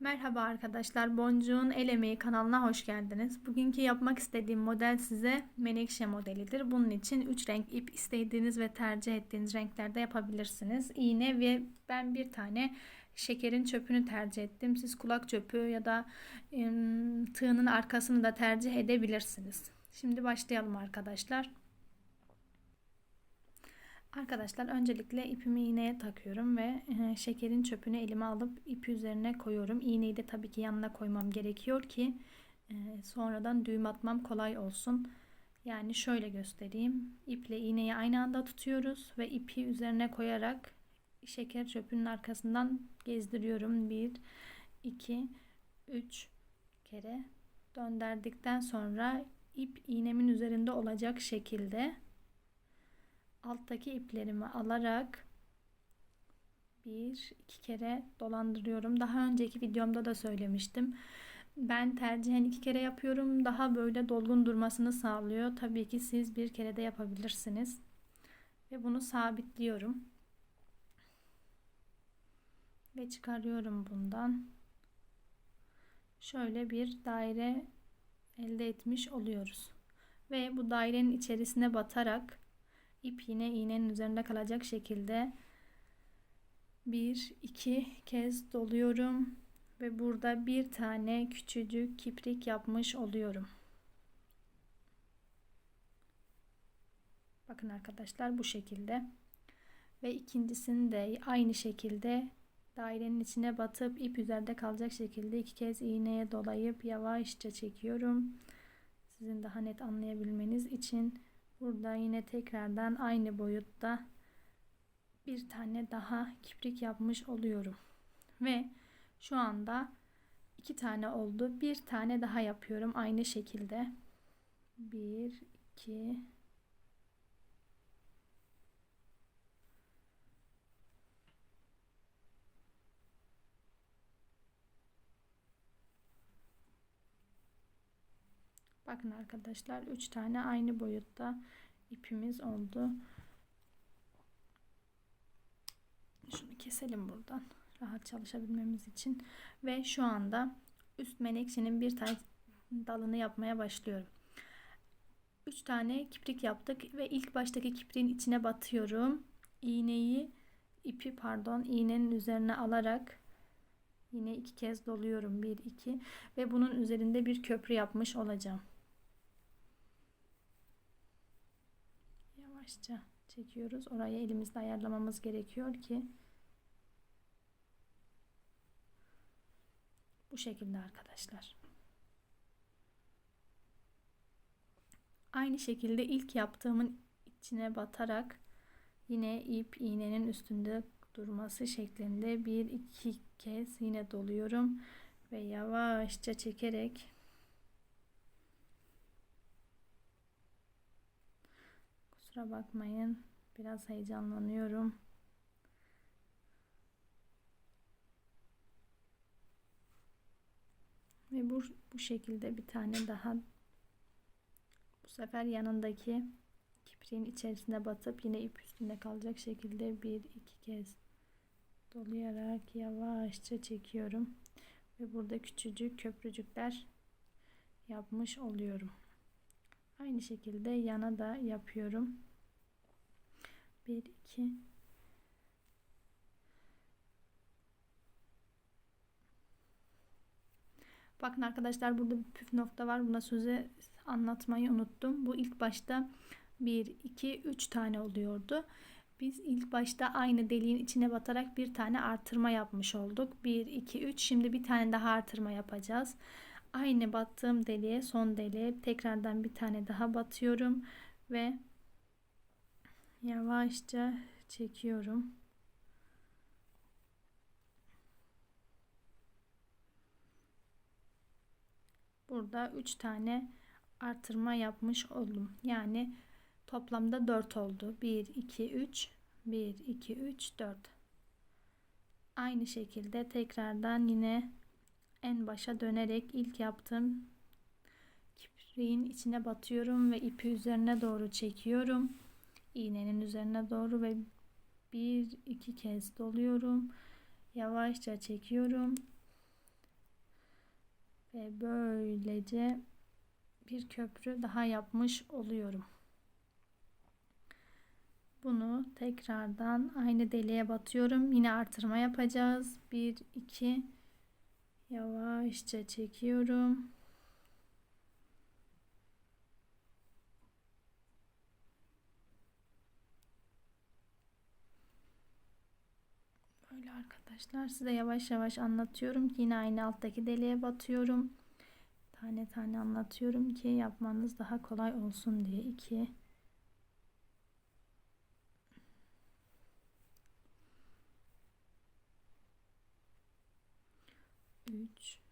Merhaba arkadaşlar, Boncuğun El Emeği kanalına hoş geldiniz. Bugünkü yapmak istediğim model size menekşe modelidir. Bunun için 3 renk ip istediğiniz ve tercih ettiğiniz renklerde yapabilirsiniz. İğne ve ben bir tane şekerin çöpünü tercih ettim. Siz kulak çöpü ya da tığının arkasını da tercih edebilirsiniz. Şimdi başlayalım arkadaşlar. Arkadaşlar öncelikle ipimi iğneye takıyorum ve e, şekerin çöpünü elime alıp ipi üzerine koyuyorum. İğneyi de tabii ki yanına koymam gerekiyor ki e, sonradan düğüm atmam kolay olsun. Yani şöyle göstereyim. İple iğneyi aynı anda tutuyoruz ve ipi üzerine koyarak şeker çöpünün arkasından gezdiriyorum. 1 2 3 kere döndürdükten sonra ip iğnemin üzerinde olacak şekilde alttaki iplerimi alarak bir iki kere dolandırıyorum. Daha önceki videomda da söylemiştim. Ben tercihen iki kere yapıyorum. Daha böyle dolgun durmasını sağlıyor. Tabii ki siz bir kere de yapabilirsiniz. Ve bunu sabitliyorum. Ve çıkarıyorum bundan. Şöyle bir daire elde etmiş oluyoruz. Ve bu dairenin içerisine batarak ip yine iğnenin üzerinde kalacak şekilde bir iki kez doluyorum ve burada bir tane küçücük kiprik yapmış oluyorum. Bakın arkadaşlar bu şekilde. Ve ikincisini de aynı şekilde dairenin içine batıp ip üzerinde kalacak şekilde iki kez iğneye dolayıp yavaşça çekiyorum. Sizin daha net anlayabilmeniz için Burada yine tekrardan aynı boyutta bir tane daha kiprik yapmış oluyorum. Ve şu anda iki tane oldu. Bir tane daha yapıyorum aynı şekilde. Bir, iki, Bakın arkadaşlar 3 tane aynı boyutta ipimiz oldu. Şunu keselim buradan. Rahat çalışabilmemiz için. Ve şu anda üst menekşenin bir tane dalını yapmaya başlıyorum. 3 tane kiprik yaptık ve ilk baştaki kipriğin içine batıyorum. İğneyi ipi pardon iğnenin üzerine alarak yine iki kez doluyorum. 1 2 ve bunun üzerinde bir köprü yapmış olacağım. Yavaşça çekiyoruz. Orayı elimizde ayarlamamız gerekiyor ki bu şekilde arkadaşlar. Aynı şekilde ilk yaptığımın içine batarak yine ip iğnenin üstünde durması şeklinde bir iki kez yine doluyorum ve yavaşça çekerek Kusura bakmayın. Biraz heyecanlanıyorum. Ve bu, bu şekilde bir tane daha bu sefer yanındaki kipriğin içerisine batıp yine ip üstünde kalacak şekilde bir iki kez dolayarak yavaşça çekiyorum. Ve burada küçücük köprücükler yapmış oluyorum. Aynı şekilde yana da yapıyorum. 1 2 Bakın arkadaşlar burada bir püf nokta var. Buna söze anlatmayı unuttum. Bu ilk başta 1 2 3 tane oluyordu. Biz ilk başta aynı deliğin içine batarak bir tane artırma yapmış olduk. 1 2 3 şimdi bir tane daha artırma yapacağız. Aynı battığım deliğe son deliğe tekrardan bir tane daha batıyorum ve yavaşça çekiyorum. Burada 3 tane artırma yapmış oldum. Yani toplamda 4 oldu. 1 2 3 1 2 3 4. Aynı şekilde tekrardan yine en başa dönerek ilk yaptığım kipriğin içine batıyorum ve ipi üzerine doğru çekiyorum iğnenin üzerine doğru ve bir iki kez doluyorum. Yavaşça çekiyorum Ve böylece bir köprü daha yapmış oluyorum. Bunu tekrardan aynı deliğe batıyorum. Yine artırma yapacağız. 1 2 yavaşça çekiyorum. Böyle arkadaşlar size yavaş yavaş anlatıyorum ki yine aynı alttaki deliğe batıyorum. Tane tane anlatıyorum ki yapmanız daha kolay olsun diye. 2 3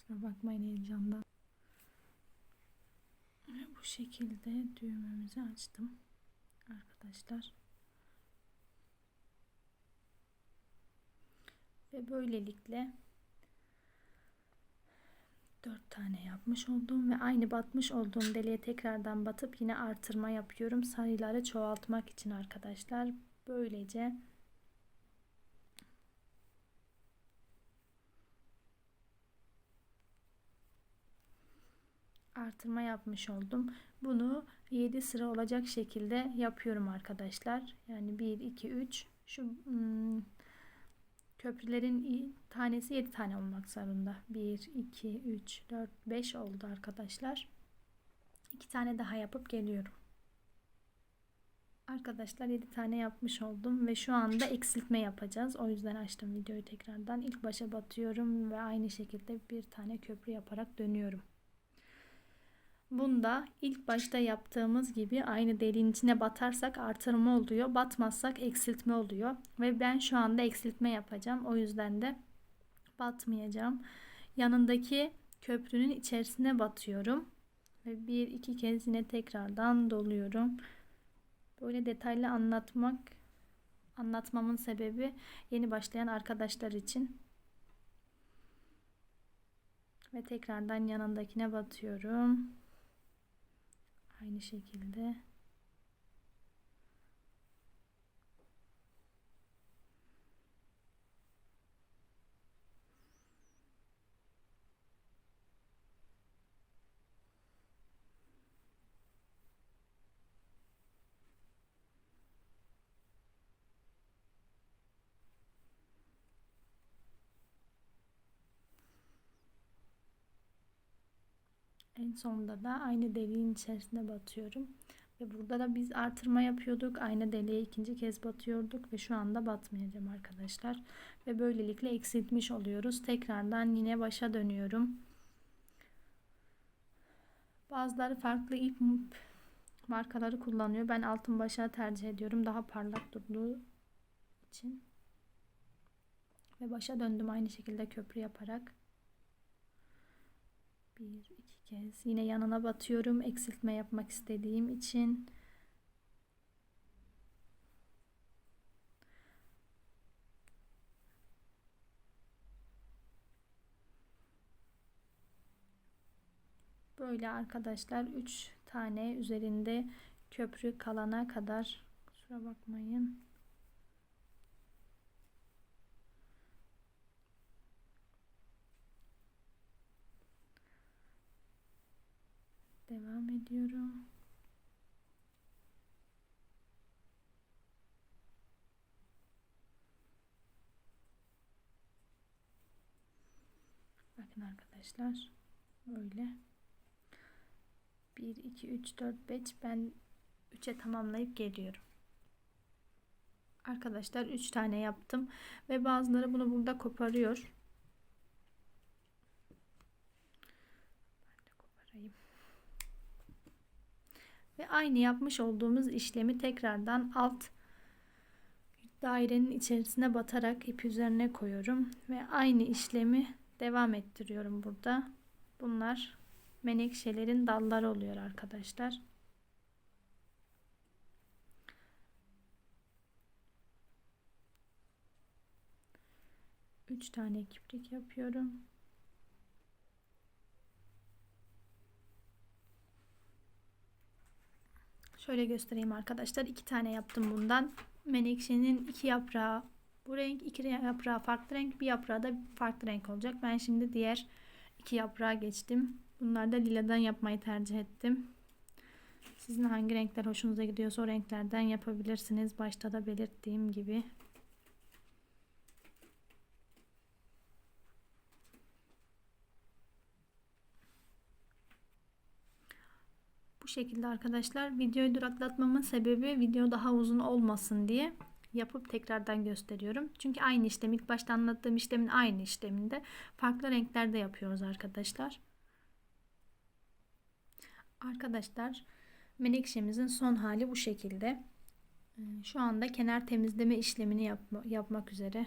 Kusura bakmayın heyecandan. Ve bu şekilde düğmemizi açtım arkadaşlar. Ve böylelikle 4 tane yapmış oldum ve aynı batmış olduğum deliğe tekrardan batıp yine artırma yapıyorum. Sayıları çoğaltmak için arkadaşlar. Böylece artırma yapmış oldum. Bunu 7 sıra olacak şekilde yapıyorum arkadaşlar. Yani 1 2 3 şu hmm, köprülerin tanesi 7 tane olmak zorunda. 1 2 3 4 5 oldu arkadaşlar. 2 tane daha yapıp geliyorum. Arkadaşlar 7 tane yapmış oldum ve şu anda eksiltme yapacağız. O yüzden açtım videoyu tekrardan. İlk başa batıyorum ve aynı şekilde bir tane köprü yaparak dönüyorum. Bunda ilk başta yaptığımız gibi aynı deliğin içine batarsak artırma oluyor. Batmazsak eksiltme oluyor. Ve ben şu anda eksiltme yapacağım. O yüzden de batmayacağım. Yanındaki köprünün içerisine batıyorum. Ve bir iki kez yine tekrardan doluyorum. Böyle detaylı anlatmak anlatmamın sebebi yeni başlayan arkadaşlar için. Ve tekrardan yanındakine batıyorum. Aynı şekilde En sonunda da aynı deliğin içerisine batıyorum. Ve burada da biz artırma yapıyorduk. Aynı deliğe ikinci kez batıyorduk ve şu anda batmayacağım arkadaşlar. Ve böylelikle eksiltmiş oluyoruz. Tekrardan yine başa dönüyorum. Bazıları farklı ip markaları kullanıyor. Ben altın başa tercih ediyorum. Daha parlak durduğu için. Ve başa döndüm aynı şekilde köprü yaparak. Bir, iki kez. Yine yanına batıyorum. Eksiltme yapmak istediğim için. Böyle arkadaşlar 3 tane üzerinde köprü kalana kadar kusura bakmayın. Devam ediyorum. Bakın arkadaşlar böyle 1 2 3 4 5 ben 3'e tamamlayıp geliyorum. Arkadaşlar 3 tane yaptım ve bazıları bunu burada koparıyor. Ve aynı yapmış olduğumuz işlemi tekrardan alt dairenin içerisine batarak ip üzerine koyuyorum. Ve aynı işlemi devam ettiriyorum burada. Bunlar menekşelerin dalları oluyor arkadaşlar. 3 tane kiprik yapıyorum. Şöyle göstereyim arkadaşlar. iki tane yaptım bundan. Menekşenin iki yaprağı bu renk, iki yaprağı farklı renk, bir yaprağı da farklı renk olacak. Ben şimdi diğer iki yaprağa geçtim. Bunlar da liladan yapmayı tercih ettim. Sizin hangi renkler hoşunuza gidiyorsa o renklerden yapabilirsiniz. Başta da belirttiğim gibi. Şekilde arkadaşlar videoyu duraklatmamın sebebi video daha uzun olmasın diye yapıp tekrardan gösteriyorum. Çünkü aynı işlem ilk başta anlattığım işlemin aynı işleminde farklı renklerde yapıyoruz arkadaşlar. Arkadaşlar menekşemizin son hali bu şekilde. Ee, şu anda kenar temizleme işlemini yapma, yapmak üzere.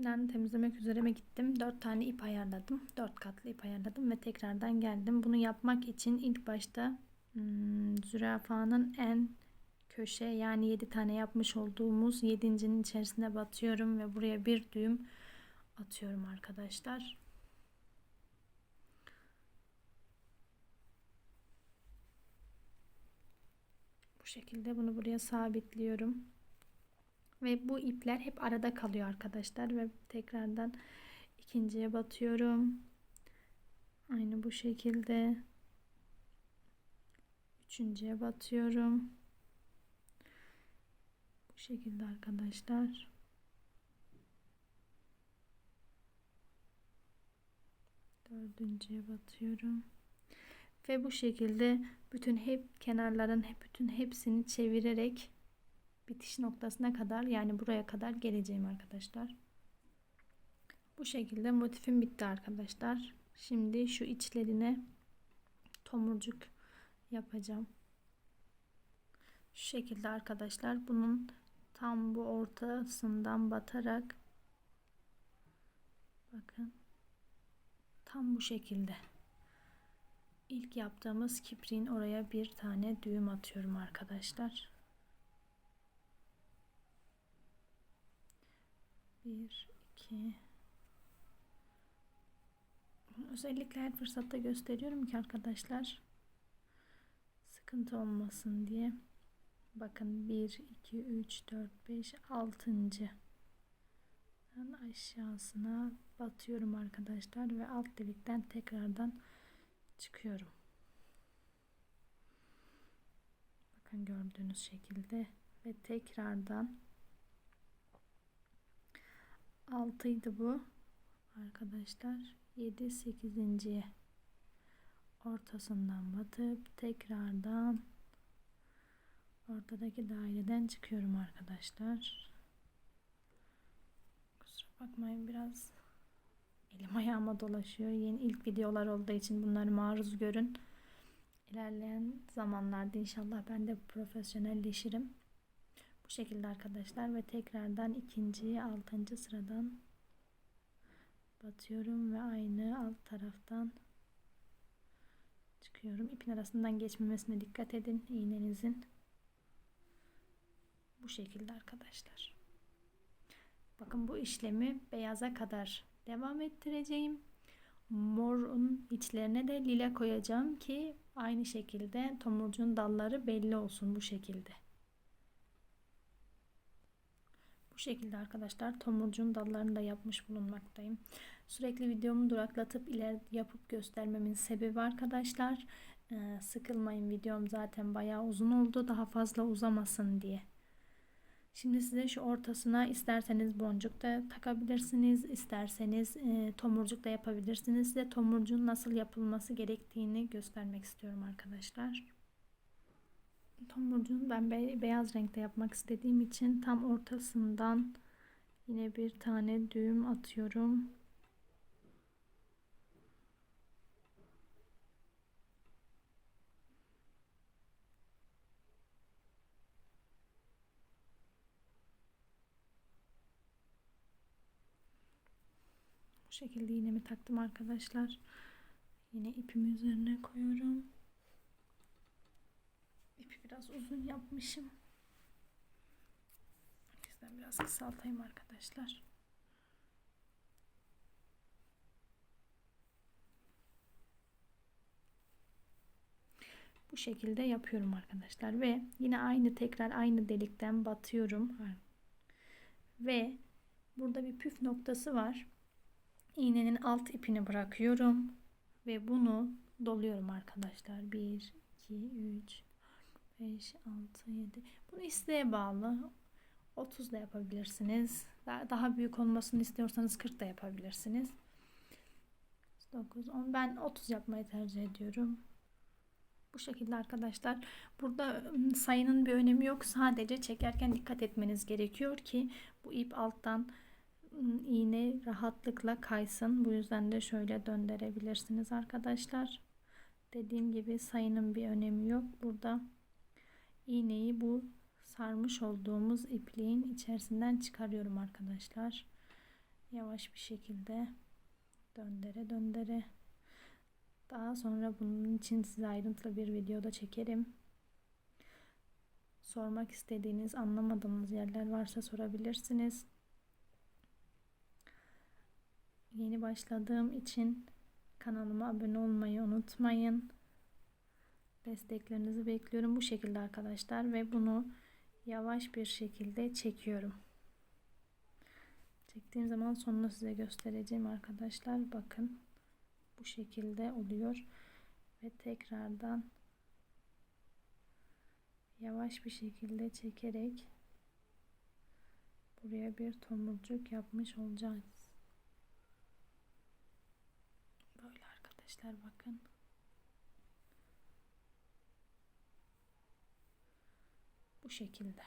Kenarını temizlemek üzere mi gittim. 4 tane ip ayarladım. 4 katlı ip ayarladım ve tekrardan geldim. Bunu yapmak için ilk başta hmm, zürafanın en köşe yani 7 tane yapmış olduğumuz 7.'nin içerisine batıyorum ve buraya bir düğüm atıyorum arkadaşlar. Bu şekilde bunu buraya sabitliyorum. Ve bu ipler hep arada kalıyor arkadaşlar ve tekrardan ikinciye batıyorum. Aynı bu şekilde üçüncüye batıyorum. Bu şekilde arkadaşlar. Dördüncüye batıyorum. Ve bu şekilde bütün hep kenarların hep bütün hepsini çevirerek bitiş noktasına kadar yani buraya kadar geleceğim arkadaşlar. Bu şekilde motifim bitti arkadaşlar. Şimdi şu içlerine tomurcuk yapacağım. Şu şekilde arkadaşlar bunun tam bu ortasından batarak bakın tam bu şekilde ilk yaptığımız kipriğin oraya bir tane düğüm atıyorum arkadaşlar. Bir, iki. Özellikle her fırsatta gösteriyorum ki arkadaşlar sıkıntı olmasın diye. Bakın 1, 2, 3, 4, 5, 6. aşağısına batıyorum arkadaşlar ve alt delikten tekrardan çıkıyorum. Bakın gördüğünüz şekilde ve tekrardan 6 idi bu. Arkadaşlar 7 8. ortasından batıp tekrardan ortadaki daireden çıkıyorum arkadaşlar. Kusura bakmayın biraz elim ayağıma dolaşıyor. Yeni ilk videolar olduğu için bunları maruz görün. İlerleyen zamanlarda inşallah ben de profesyonelleşirim bu şekilde arkadaşlar ve tekrardan ikinci altıncı sıradan batıyorum ve aynı alt taraftan çıkıyorum. İpin arasından geçmemesine dikkat edin iğnenizin. Bu şekilde arkadaşlar. Bakın bu işlemi beyaza kadar devam ettireceğim. Morun içlerine de lila koyacağım ki aynı şekilde tomurcuğun dalları belli olsun bu şekilde. Bu şekilde arkadaşlar tomurcuğun dallarını da yapmış bulunmaktayım. Sürekli videomu duraklatıp iler yapıp göstermemin sebebi arkadaşlar ee, sıkılmayın videom zaten bayağı uzun oldu daha fazla uzamasın diye. Şimdi size şu ortasına isterseniz boncuk da takabilirsiniz, isterseniz e, tomurcuk da yapabilirsiniz. Size tomurcuğun nasıl yapılması gerektiğini göstermek istiyorum arkadaşlar tomurcuğun ben be beyaz renkte yapmak istediğim için tam ortasından yine bir tane düğüm atıyorum. Bu şekilde iğnemi taktım arkadaşlar. Yine ipimi üzerine koyuyorum. Biraz uzun yapmışım. O yüzden biraz kısaltayım arkadaşlar. Bu şekilde yapıyorum arkadaşlar ve yine aynı tekrar aynı delikten batıyorum. Ve burada bir püf noktası var. İğnenin alt ipini bırakıyorum ve bunu doluyorum arkadaşlar. 1 2 3 5 6 7. Bunu isteğe bağlı. 30 da yapabilirsiniz. Daha, büyük olmasını istiyorsanız 40 da yapabilirsiniz. 9 10 ben 30 yapmayı tercih ediyorum. Bu şekilde arkadaşlar. Burada ıı, sayının bir önemi yok. Sadece çekerken dikkat etmeniz gerekiyor ki bu ip alttan ıı, iğne rahatlıkla kaysın. Bu yüzden de şöyle döndürebilirsiniz arkadaşlar. Dediğim gibi sayının bir önemi yok. Burada iğneyi bu sarmış olduğumuz ipliğin içerisinden çıkarıyorum arkadaşlar. Yavaş bir şekilde döndere döndere daha sonra bunun için size ayrıntılı bir videoda çekerim. Sormak istediğiniz, anlamadığınız yerler varsa sorabilirsiniz. Yeni başladığım için kanalıma abone olmayı unutmayın. Desteklerinizi bekliyorum bu şekilde arkadaşlar ve bunu yavaş bir şekilde çekiyorum. Çektiğim zaman sonunu size göstereceğim arkadaşlar. Bakın bu şekilde oluyor ve tekrardan yavaş bir şekilde çekerek buraya bir tomurcuk yapmış olacağız. Böyle arkadaşlar bakın. Şekilde.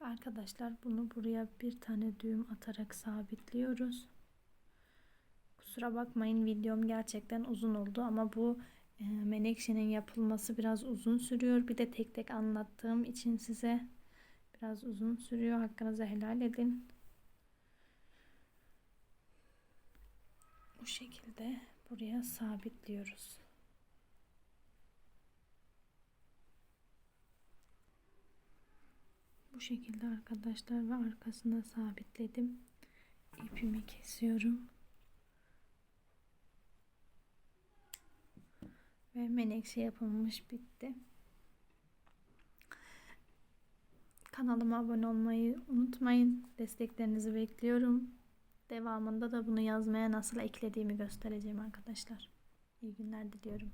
Arkadaşlar bunu buraya bir tane düğüm atarak sabitliyoruz. Kusura bakmayın videom gerçekten uzun oldu ama bu e, menekşenin yapılması biraz uzun sürüyor. Bir de tek tek anlattığım için size biraz uzun sürüyor. Hakkınızı helal edin. Bu şekilde buraya sabitliyoruz. Bu şekilde arkadaşlar ve arkasına sabitledim. İpimi kesiyorum. Ve menekşe yapılmış bitti. Kanalıma abone olmayı unutmayın. Desteklerinizi bekliyorum. Devamında da bunu yazmaya nasıl eklediğimi göstereceğim arkadaşlar. İyi günler diliyorum.